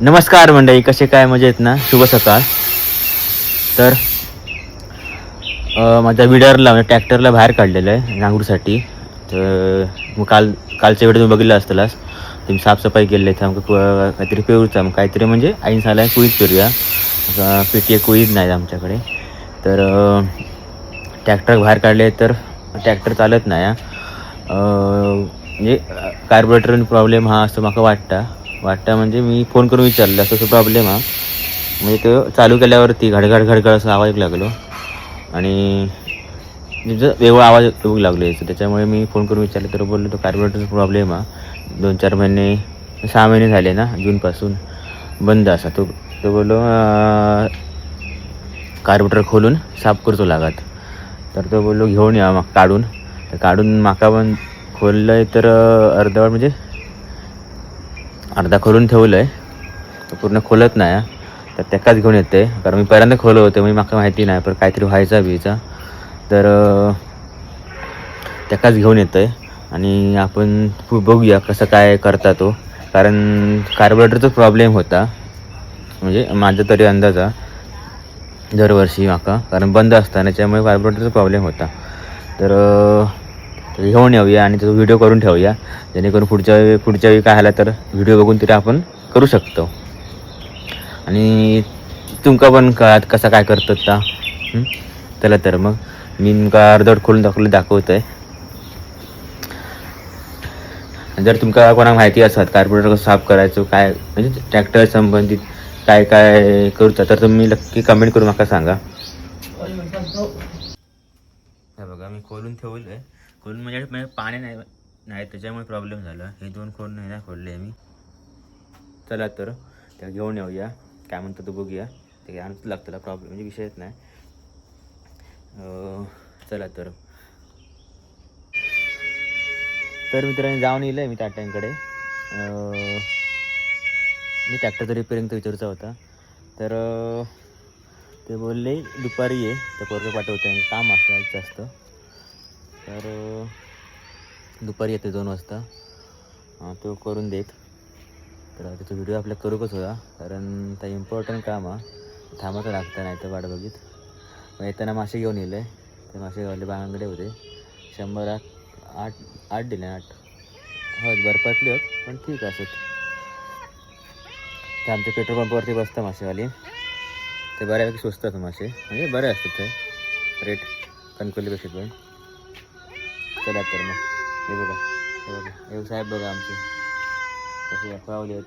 नमस्कार मंडळी कसे काय मजेत ना? शुभ सकाळ. तर माझ्या विडरला म्हणजे ट्रॅक्टरला बाहेर काढलेलं आहे नांगूरसाठी. तर मग काल कालच्या व्हिडिओ तुम्ही बघितलं असतालाच तुम्ही साफसफाई केली आहे आमक काहीतरी पेरूचा मग काहीतरी म्हणजे आईन झाला कुईत पेरूया. पेटी कुईत नाही आमच्याकडे. तर ट्रॅक्टर बाहेर काढले तर ट्रॅक्टर चालत नाही म्हणजे कार्बोरेटर प्रॉब्लेम हा असं म्हाका वाटतं. वाटतं म्हणजे मी फोन करून विचारलं असं प्रॉब्लेम हा. म्हणजे तो चालू केल्यावरती घडघड घडघड असा आवाज लागलो. आणि म्हणजे वेगळा आवाज येऊ लागलो यायचं त्याच्यामुळे मी फोन करून विचारलं तर बोललो तो कार्बोरेटरचा प्रॉब्लेम हा. दोन चार महिने सहा महिने झाले ना जूनपासून बंद असा तो. तो बोललो कार्बोरेटर खोलून साफ करतो लागत. तर तो बोललो घेऊन या मग काढून. तर काढून माका पण खोललं आहे तर अर्धवट म्हणजे अर्धा खोलून ठेवलं आहे तो पूर्ण खोलत नाही. तर त्याकाच घेऊन येते. कारण मी पहिल्यांदा खोलं होतं म्हणजे माका माहिती नाही पण काहीतरी व्हायचा बीचा. तर त्याकाच घेऊन येतं. आहे आणि आपण बघूया कसं काय करता तो. कारण कार्बोरेटरचा प्रॉब्लेम होता. म्हणजे माझा तरी अंदाजा दरवर्षी माका कारण बंद असताना त्याच्यामुळे कार्बोरेटरचा प्रॉब्लेम होता. तर तर घेऊन येऊया आणि त्याचा व्हिडिओ करून ठेवूया. जेणेकरून पुढच्या वेळी पुढच्या वेळी काय आला तर व्हिडिओ बघून तरी आपण करू शकतो. आणि तुमका पण कळत कसा काय करतात का चला तर मग. मी तुमका अर्धवट खोलून दाखवलं दाखवतो आहे जर तुमका कोणाक माहिती असतात कार्पोरेटर कसं साफ करायचं काय म्हणजे ट्रॅक्टर संबंधित काय काय करूचा तर तुम्ही नक्की कमेंट करून माका सांगा. हे बघा मी खोलून ठेवलं आहे खोलून म्हणजे म्हणजे पाणी नाही नाही त्याच्यामुळे प्रॉब्लेम झाला. हे दोन खोल नाही ना खोलले मी चला तर त्या घेऊन येऊया. काय म्हणतो तो बघूया. ते काय आणत लागतं प्रॉब्लेम म्हणजे विषयच नाही. चला तर. तर मित्रांनी जाऊन येईल आहे मी टाट्यांकडे मी ट्रॅक्टरचं रिपेअरिंगचा विचारचा होता. तर ते बोलले दुपारी ये. तर पोरगं पाठवते काम असतं जास्त. तर दुपारी येते दोन वाजता. तो करून देत. तर त्याचा व्हिडिओ आपल्या करूकच होता. कारण त्या इम्पॉर्टंट काम हा. थांबायचं लागतं नाही तर वाट बघित. मग येताना मासे घेऊन येले. ते मासे गावले बांगडे होते. शंभर आठ आठ आठ दिले आठ. हो बर्फातले होत पण ठीक असत. ते आमच्या पेट्रोल पंपावरती बसतं मासेवाली. ते बऱ्यापैकी स्वस्त असतात मासे. म्हणजे बरे असतात ते. रेट कणकोलीपेक्षा पण. चला तर मग. हे बघा हे बघा. हे साहेब बघा आमचे. कसे पावले आहेत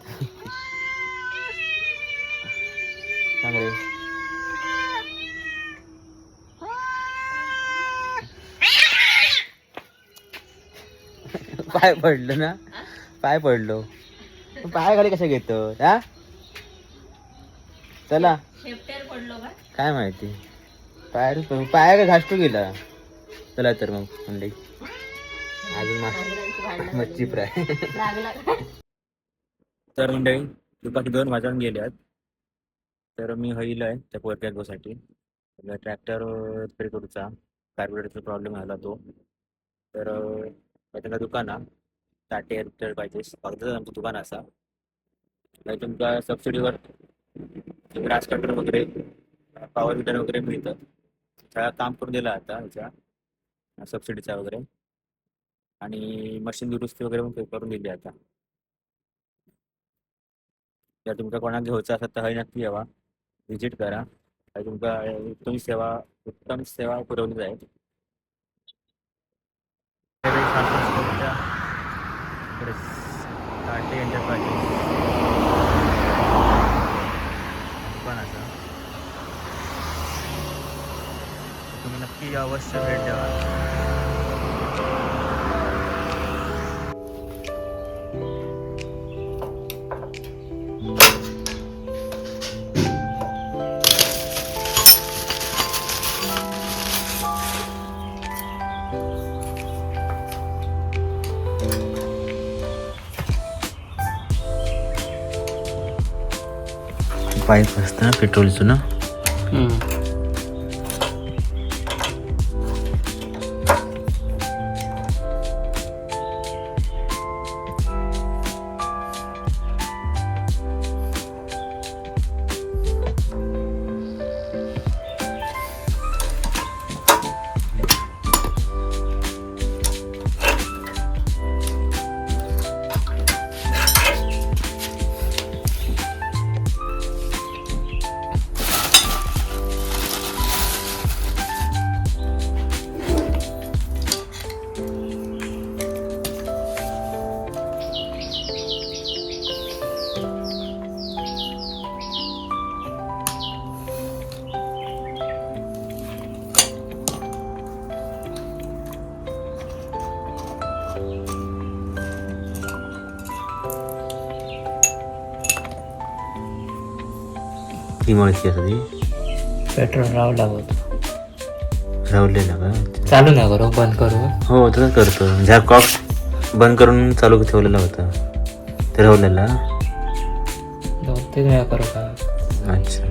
सांग रे. पाय पडलं ना? पाय पडलो. पाय गाडी कशा घेतो? हा? चला. काय माहिती? पाय पाय घासतो गेला? चला तर मग म्हणले अजून मच्छी फ्राय. तर मंडळी दुपारी दोन वाजून गेल्यात तर मी होईल आहे त्या पोरक्या गोसाठी ट्रॅक्टर रिपेअर करूचा कार्बोरेटरचा प्रॉब्लेम झाला तो. तर त्याला दुकान हा टाटे रिपेअर पाहिजे. फक्त आमचं दुकान असा. नाही तुमका सबसिडीवर ग्रास कटर वगैरे पॉवर विटर वगैरे मिळतं त्याला काम करून दिलं आता ह्याच्या सबसिडीचा वगैरे. आणि मशीन दुरुस्ती वगैरे पण करून दिली आता. जर तुमका कोणाक घ्यायचं असेल तर हय नक्की यावा. व्हिजिट करा. तुमका उत्तम सेवा उत्तम सेवा पुरवली जाईल. टाटे असं तुम्ही नक्की अवश्य भेट द्यावा पाईप असतं ना पेट्रोलचं ना ती मळकी असं ती पेट्रोल राहू लागत राहुलेला का? चालू नाही करू बंद करू. हो तसंच करतो. ज्या कॉक बंद करून चालू ठेवलेला होता ते तीन वेळा करू का? अच्छा.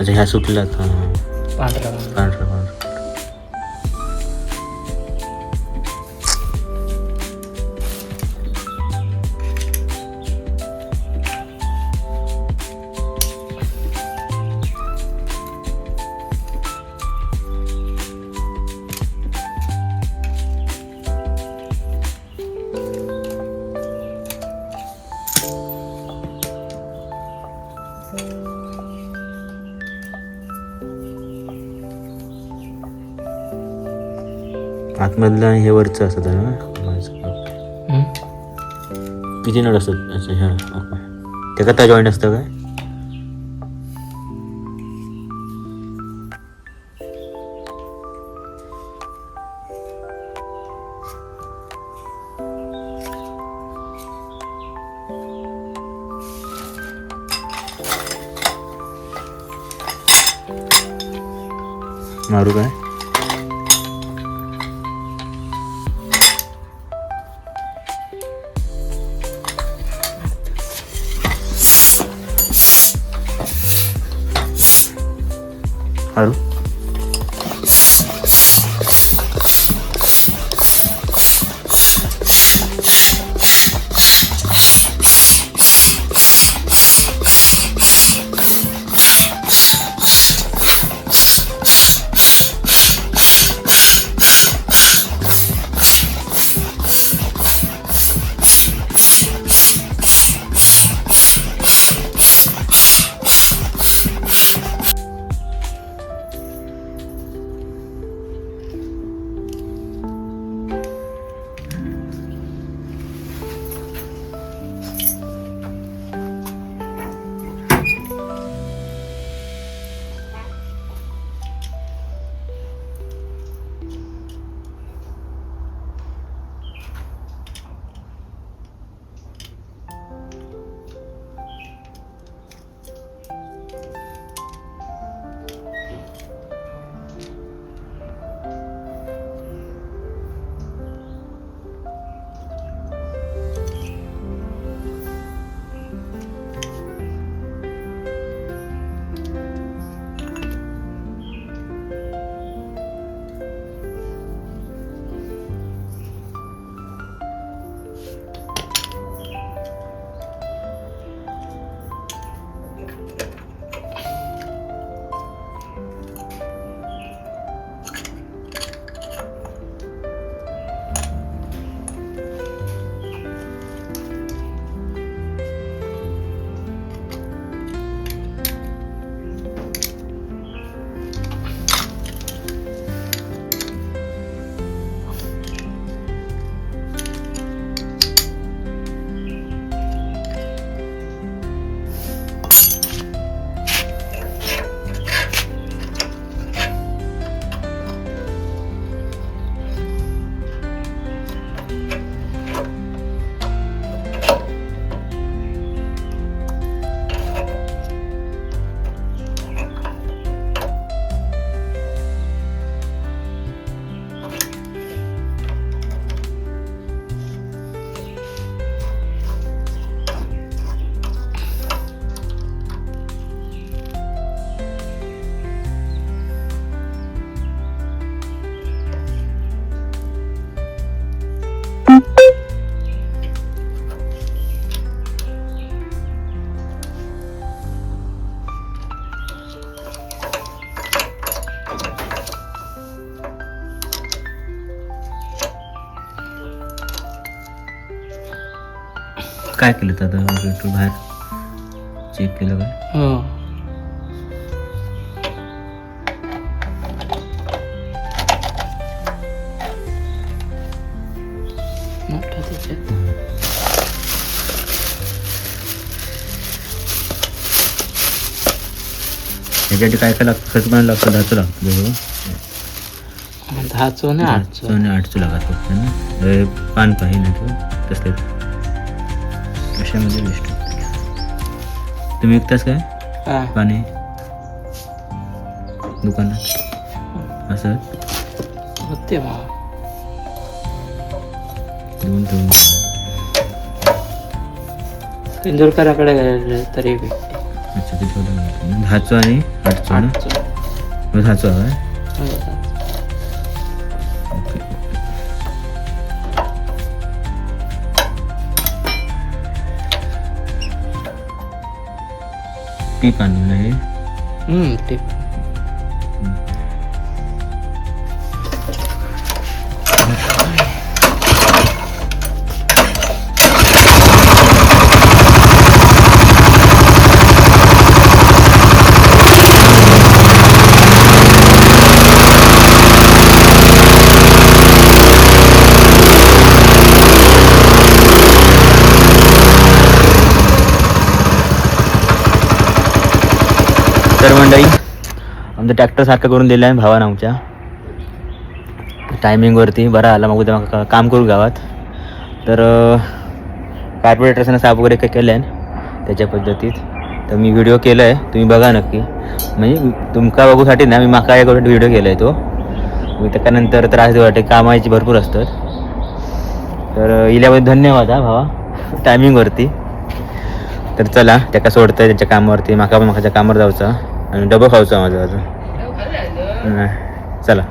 अच्छा ह्या सुटल्यात हां पांढरा. पांढरा आतमधलं आणि हे वरचं असतं ना? किती नट असतात? अच्छा ह्या. ओके. ते का त्या जॉईंट असतं काय? मारू काय? मारू काय केलं तर आता? पेट्रोल बाहेर चेक केलं काय हो. ह्याच्यासाठी काय काय लागतं? खर्च पण लागतं दहाचं लागतं बरोबर? दहाचो ना आठचो. आणि आठचं लागत फक्त ना? पान पाहिजे नाही तसले. कशामध्ये बेस्ट तुम्ही विकतास काय? पाणी? दुकानात असं? होते भावा दोन दोन. इंदोरकराकडे गेले तरी अच्छा ते घालतो. दहाचं आणि आठचं ना? दहाचं हवं पीक आणलं आहे ते मंडळी आमचं ट्रॅक्टर सारखं करून दिलं आहे भावानं आमच्या. टायमिंगवरती बरा आला मग उद्या काम करू गावात. तर कार्पोरेटर्सनं साफ वगैरे काय केलं आहे त्याच्या पद्धतीत. तर मी व्हिडिओ केला आहे तुम्ही बघा नक्की. म्हणजे तुमका बघूसाठी ना मी माका एक व्हिडिओ केला आहे तो. मी त्याच्यानंतर त्रास वाटते कामाची भरपूर असतात. तर इल्याबद्दल धन्यवाद हा भावा. टायमिंगवरती तर चला त्याका सोडतं त्याच्या कामावरती माका पण माकाच्या कामावर जाऊचा. आणि डबं खाऊचा माझं अजून. नाही. चला.